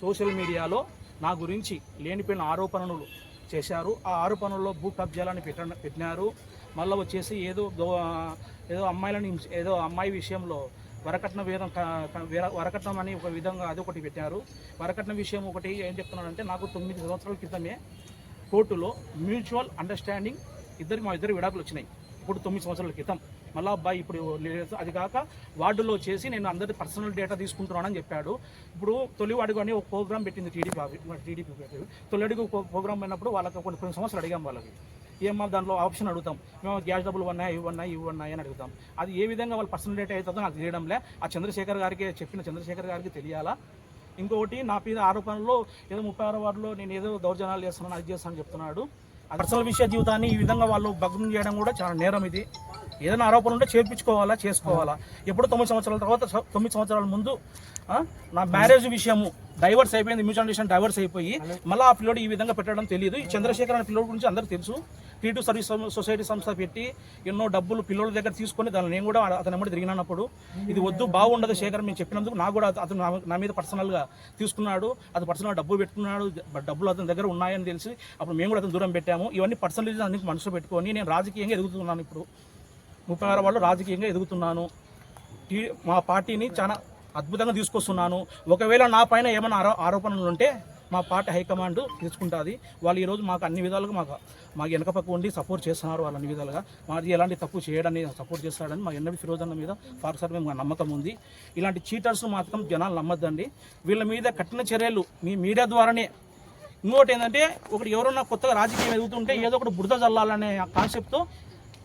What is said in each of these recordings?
Social మీడియాలో నా గురించి లేనిపోయిన ఆరోపణలు చేశారు. ఆ ఆరోపణల్లో భూ కబ్జాలను పెట్ట పెట్టినారు. మళ్ళీ వచ్చేసి ఏదో దో- ఏదో అమ్మాయిలను ఏదో అమ్మాయి విషయంలో వరకట్న వేదం వరకట్నం అని ఒక విధంగా అది ఒకటి పెట్టారు. వరకట్న విషయం ఒకటి ఏం చెప్తున్నారంటే నాకు తొమ్మిది సంవత్సరాల క్రితమే కోర్టులో మ్యూచువల్ అండర్స్టాండింగ్ ఇద్దరు మా ఇద్దరు విడాకులు వచ్చినాయి. ఇప్పుడు తొమ్మిది సంవత్సరాల క్రితం. మళ్ళా అబ్బాయి ఇప్పుడు లేదు అది కాక వార్డులో చేసి నేను అందరి పర్సనల్ డేటా తీసుకుంటున్నానని చెప్పాడు. ఇప్పుడు తొలి అడుగు అని ఒక ప్రోగ్రామ్ పెట్టింది టీడీపీ టీడీపీ తొలి అడుగు ప్రోగ్రామ్ అయినప్పుడు వాళ్ళకి కొన్ని కొన్ని సంవత్సరాలు అడిగాం వాళ్ళకి. ఏమో దాంట్లో ఆప్షన్ అడుగుతాం. మేము గ్యాస్ డబ్బులు ఉన్నాయి ఇవి ఉన్నాయి ఇవి ఉన్నాయి అని అడుగుతాం. అది ఏ విధంగా వాళ్ళ పర్సనల్ డేటా అవుతుందో నాకు తెలియడంలే. ఆ చంద్రశేఖర్ గారికి చెప్పిన చంద్రశేఖర్ గారికి తెలియాలా? ఇంకొకటి నా మీద ఆరోపణలో ఏదో ముప్పై ఆరు వార్డులో నేను ఏదో దౌర్జన్యాలు చేస్తున్నాను అది చేస్తానని చెప్తున్నాడు. ఆ పర్సనల్ విషయ జీవితాన్ని ఈ విధంగా వాళ్ళు భగ్నం చేయడం కూడా చాలా నేరం ఇది. ఏదైనా ఆరోపణ ఉంటే చేర్పించుకోవాలా చేసుకోవాలా? ఎప్పుడు తొమ్మిది సంవత్సరాల తర్వాత తొమ్మిది సంవత్సరాల ముందు నా మ్యారేజ్ విషయము డైవర్స్ అయిపోయింది మ్యూచువల్ అండర్స్టాండ్ డైవర్స్ అయిపోయి మళ్ళీ ఆ పిల్లోడు ఈ విధంగా పెట్టడం తెలియదు ఈ చంద్రశేఖర్ అనే పిల్లోడి గురించి అందరూ తెలుసు. టీటూ సర్వీస్ సొసైటీ సంస్థ పెట్టి ఎన్నో డబ్బులు పిల్లల దగ్గర తీసుకొని దాన్ని నేను కూడా అతని ఎమ్మడి తిరిగినప్పుడు ఇది వద్దు బాగుండదు శేఖర్ మేము చెప్పినందుకు నాకు కూడా అతను నా- నా మీద పర్సనల్గా తీసుకున్నాడు. అది పర్సనల్ డబ్బు పెట్టుకున్నాడు. డబ్బులు అతని దగ్గర ఉన్నాయని తెలిసి అప్పుడు మేము కూడా అతను దూరం పెట్టాము. ఇవన్నీ పర్సనల్ అన్ని మనసులో పెట్టుకొని నేను రాజకీయంగా ఎదుగుతున్నాను ఇప్పుడు. ముప్పై ఆరు వాళ్ళు రాజకీయంగా ఎదుగుతున్నాను. మా పార్టీని చాలా అద్భుతంగా తీసుకొస్తున్నాను. ఒకవేళ నా పైన ఏమైనా ఆరో ఆరోపణలు ఉంటే మా పార్టీ హైకమాండ్ తీసుకుంటుంది. వాళ్ళు ఈరోజు మాకు అన్ని విధాలుగా మాకు మాకు వెనక పక్క ఉండి సపోర్ట్ చేస్తున్నారు వాళ్ళు అన్ని విధాలుగా. మాది ఎలాంటి తప్పు చేయడాన్ని సపోర్ట్ చేస్తాడని మా ఎన్నవి ఫిరోజ్ అన్న మీద ఫారూక్ సార్ నమ్మకం ఉంది. ఇలాంటి చీటర్స్ మాత్రం జనాలు నమ్మద్దండి. వీళ్ళ మీద కఠిన చర్యలు మీ మీడియా ద్వారానే. ఇంకోటి ఏంటంటే ఒకటి ఎవరన్నా కొత్తగా రాజకీయం ఎదుగుతుంటే ఏదో ఒకటి బురద చల్లాలనే కాన్సెప్ట్తో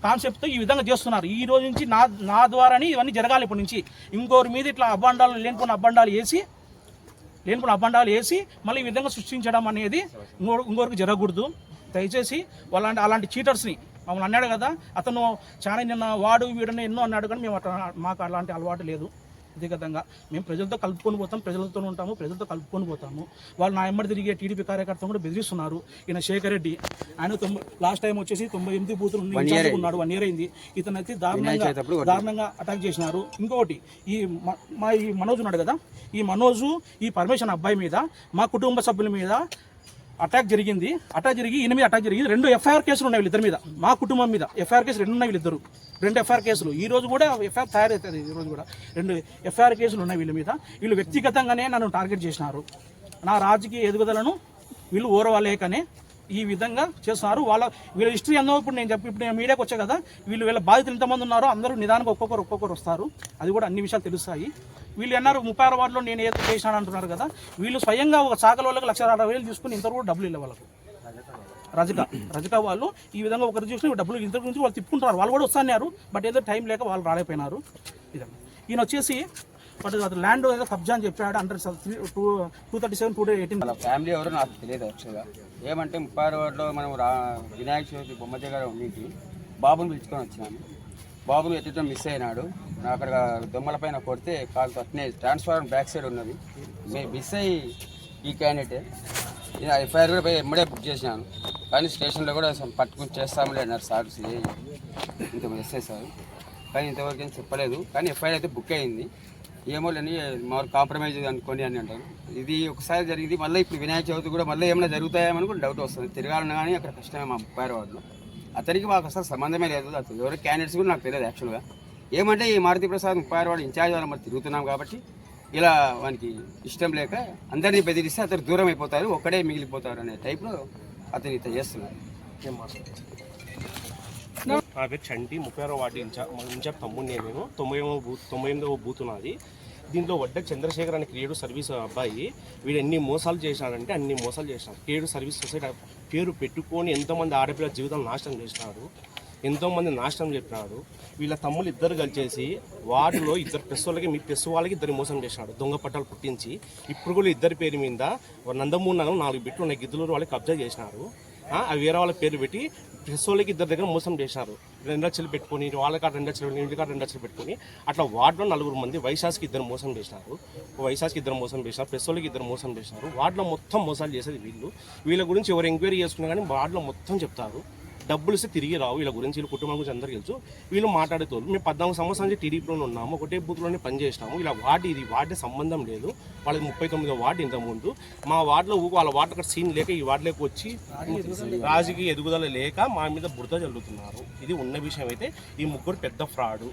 కాన్సెప్ట్తో ఈ విధంగా చేస్తున్నారు. ఈ రోజు నుంచి నా నా ద్వారానే ఇవన్నీ జరగాలి ఇప్పటి నుంచి. ఇంకోరి మీద ఇట్లా అబ్బండాలు లేనిపోయిన అబ్బండాలు వేసి లేనిపోయిన అబ్బండాలు వేసి మళ్ళీ ఈ విధంగా సృష్టించడం అనేది ఇంకో ఇంకోరికి జరగకూడదు. దయచేసి వాళ్ళంటి అలాంటి చీటర్స్ని మమ్మల్ని అన్నాడు కదా అతను చాలా నిన్న వాడు వీడని ఎన్నో అన్నాడు కానీ మేము అట్లా మాకు అలాంటి అలవాటు లేదు. వ్యక్తిగతంగా మేము ప్రజలతో కలుపుకొని పోతాం ప్రజలతో ఉంటాము ప్రజలతో కలుపుకొని పోతాము. వాళ్ళు నా ఎమ్మడి తిరిగే టీడీపీ కార్యకర్తలు కూడా బెదిరిస్తున్నారు. ఈయన శేఖర్ రెడ్డి ఆయన లాస్ట్ టైం వచ్చేసి తొంభై ఎనిమిది బూతులు ఉన్నాడు వన్ ఇయర్ అయింది. ఇతను అయితే దారుణంగా దారుణంగా అటాక్ చేసినారు. ఇంకొకటి ఈ మ- మా ఈ మనోజ్ ఉన్నాడు కదా ఈ మనోజు ఈ పరమేశ్వర్ అబ్బాయి మీద మా కుటుంబ సభ్యుల మీద అటాక్ జరిగింది. అటాక్ జరిగి ఈయన మీద అటాక్ జరిగింది. రెండు ఎఫ్ఐఆర్ కేసులు ఉన్నాయి వీళ్ళిద్దరి మీద. మా కుటుంబం మీద. ఎఫ్ఐఆర్ కేసులు రెండు ఉన్నాయి వీళ్ళిద్దరు. రెండు ఎఫ్ఐఆర్ కేసులు. ఈ రోజు కూడా ఎఫ్ఐఆర్ తయారవుతుంది ఈ రోజు కూడా రెండు ఎఫ్ఐఆర్ కేసులు ఉన్నాయి వీళ్ళ మీద. వీళ్ళు వ్యక్తిగతంగానే నన్ను టార్గెట్ చేసినారు. నా రాజకీయ ఎదుగుదలను వీళ్ళు ఓరవలేకనే ఈ విధంగా చేస్తున్నారు. వాళ్ళ వీళ్ళ హిస్టరీ ఎన్నో ఇప్పుడు నేను చెప్పి ఇప్పుడు నేను మీడియాకి వచ్చా కదా వీళ్ళు వీళ్ళ బాధితులు ఎంతమంది ఉన్నారో అందరూ నిదానికి ఒక్కొక్కరు ఒక్కొక్కరు వస్తారు. అది కూడా అన్ని విషయాలు తెలుస్తాయి. వీళ్ళు అన్నారు ముప్పై ఆరు వార్డులో నేను ఏదో చేసినాను అంటున్నారు కదా వీళ్ళు స్వయంగా ఒక శాఖల వాళ్ళకి లక్ష అరవై వేలు తీసుకుని ఇంతవరకు కూడా డబ్బులు ఇవ్వాలి వాళ్ళకు. రజక రజక వాళ్ళు ఈ విధంగా ఒకరు చూసిన డబ్బులు ఇంతకు నుంచి వాళ్ళు తిప్పుకుంటున్నారు. వాళ్ళు కూడా వస్తున్నారు బట్ ఏదో టైం లేక వాళ్ళు రాలేకపోయినారు. ఇదండి ఈయన వచ్చేసి బట్ అది ల్యాండ్ ఏదో కబ్జా అని చెప్పాడు under two two thirty seven two eighteen వాళ్ళ ఫ్యామిలీ ఎవరో నాకు తెలియదు యాక్చువల్గా ఏమంటే ముప్పై ఆరు వార్డులో మనం రా వినాయక చవితి బొమ్మ దగ్గర ఉండి బాబుని పిలుచుకొని వచ్చినాను బాబుని ఎత్తుతో మిస్ అయినాడు. అక్కడ దొమ్మల పైన కొడితే కాలు అట్నే ట్రాన్స్ఫార్మర్ బ్యాక్ సైడ్ ఉన్నది. మేము మిస్ అయ్యి ఈ క్యాండిడేటే ఎఫ్ఐఆర్ కూడా పోయి ఎమ్మడే బుక్ చేసినాను. కానీ స్టేషన్లో కూడా పట్టుకుని చేస్తాములే అన్నారు సార్. సిఐ ఇంత ఎస్ఐ సార్. కానీ ఇంతవరకు ఏం చెప్పలేదు. కానీ ఎఫ్ఐఆర్ అయితే బుక్ అయింది. ఏమో లేని మాకు కాంప్రమైజ్ అనుకోండి అని అంటారు. ఇది ఒకసారి జరిగింది మళ్ళీ ఇప్పుడు వినాయక చవితి కూడా మళ్ళీ ఏమైనా జరుగుతాయేమని కూడా డౌట్ వస్తుంది. తిరగాలని కానీ అక్కడ కష్టమే మా ముప్పై అతనికి మాకు అసలు సంబంధమే లేదు. అతను ఎవరు క్యాండిడేట్స్ కూడా నాకు తెలియదు యాక్చువల్గా ఏమంటే ఈ మారుతి ప్రసాద్ ముప్పై వాడు ఇన్ఛార్జ్ వాళ్ళు మరి తిరుగుతున్నాం కాబట్టి ఇలా వానికి ఇష్టం లేక అందరినీ బెదిరిస్తే అతను దూరం అయిపోతారు ఒక్కడే మిగిలిపోతారు అనే టైప్లో అతను ఇత చేస్తున్నారు నా పేరు చంటి ముప్పై ఆరో వార్డు ఇన్ఛార్జ్ తమ్ముడిని నేను. తొంభై బూత్ తొంభై ఎనిమిదవ బూత్ ఉన్నది దీంట్లో వడ్డ చంద్రశేఖర్ అనే క్రియేటివ్ సర్వీస్ అబ్బాయి వీడు ఎన్ని మోసాలు చేశాడంటే అన్ని మోసాలు చేశాడు. క్రియేటివ్ సర్వీస్ సొసైటీ పేరు పెట్టుకొని ఎంతోమంది ఆడపిల్లల జీవితం నాశనం చేసినాడు. ఎంతోమంది నాశనం చెప్పినాడు. వీళ్ళ తమ్ముళ్ళు ఇద్దరు కలిసేసి వార్డులో ఇద్దరు ప్రెస్ వాళ్ళకి మీ ప్రెస్ వాళ్ళకి ఇద్దరు మోసం చేసినాడు దొంగ పట్టాలు పుట్టించి. ఇప్పుడు కూడా ఇద్దరి పేరు మీద నందమూరు నగరం నాలుగు బిట్లు ఉన్నాయి. గిద్దులూరు వాళ్ళకి కబ్జా చేసినారు. ఆ, వేరే వాళ్ళ పేరు పెట్టి ప్రెస్ వాళ్ళకి ఇద్దరి దగ్గర మోసం చేశారు. రెండు లక్షలు పెట్టుకొని వాళ్ళ కాడ రెండు లక్షలు ఇంటి కాడ రెండు లక్షలు పెట్టుకొని అట్లా వార్డులో నలుగురు మంది వైశాస్కి ఇద్దరు మోసం చేసినారు వైశాస్కి ఇద్దరు మోసం చేశారు ప్రెస్ వాళ్ళకి ఇద్దరు మోసం చేశారు. వార్డులో మొత్తం మోసాలు చేసేది వీళ్ళు. వీళ్ళ గురించి ఎవరు ఎంక్వైరీ చేసుకున్నా కానీ వార్డులో మొత్తం చెప్తారు. డబ్బులు ఇస్తే తిరిగి రావు. వీళ్ళ గురించి వీళ్ళ కుటుంబం గురించి అందరికీ తెలుసు. వీళ్ళు మాట్లాడేతోళ్ళు మేము పద్నాలుగు సంవత్సరాల నుంచి టీడీపీలో ఉన్నాము. ఒకటే బూత్లోనే పనిచేసినాము ఇలా వార్డు ఇది వార్డు సంబంధం లేదు. వాళ్ళకి ముప్పై తొమ్మిదో వార్డు ఇంతకుముందు మా వార్డులో ఊ- వాళ్ళ వార్డు అక్కడ సీన్ లేక ఈ వార్డులోకి వచ్చి రాజకీయ ఎదుగుదల లేక మా మీద బురద చల్లుతున్నారు ఇది ఉన్న విషయం అయితే ఈ ముగ్గురు పెద్ద ఫ్రాడు.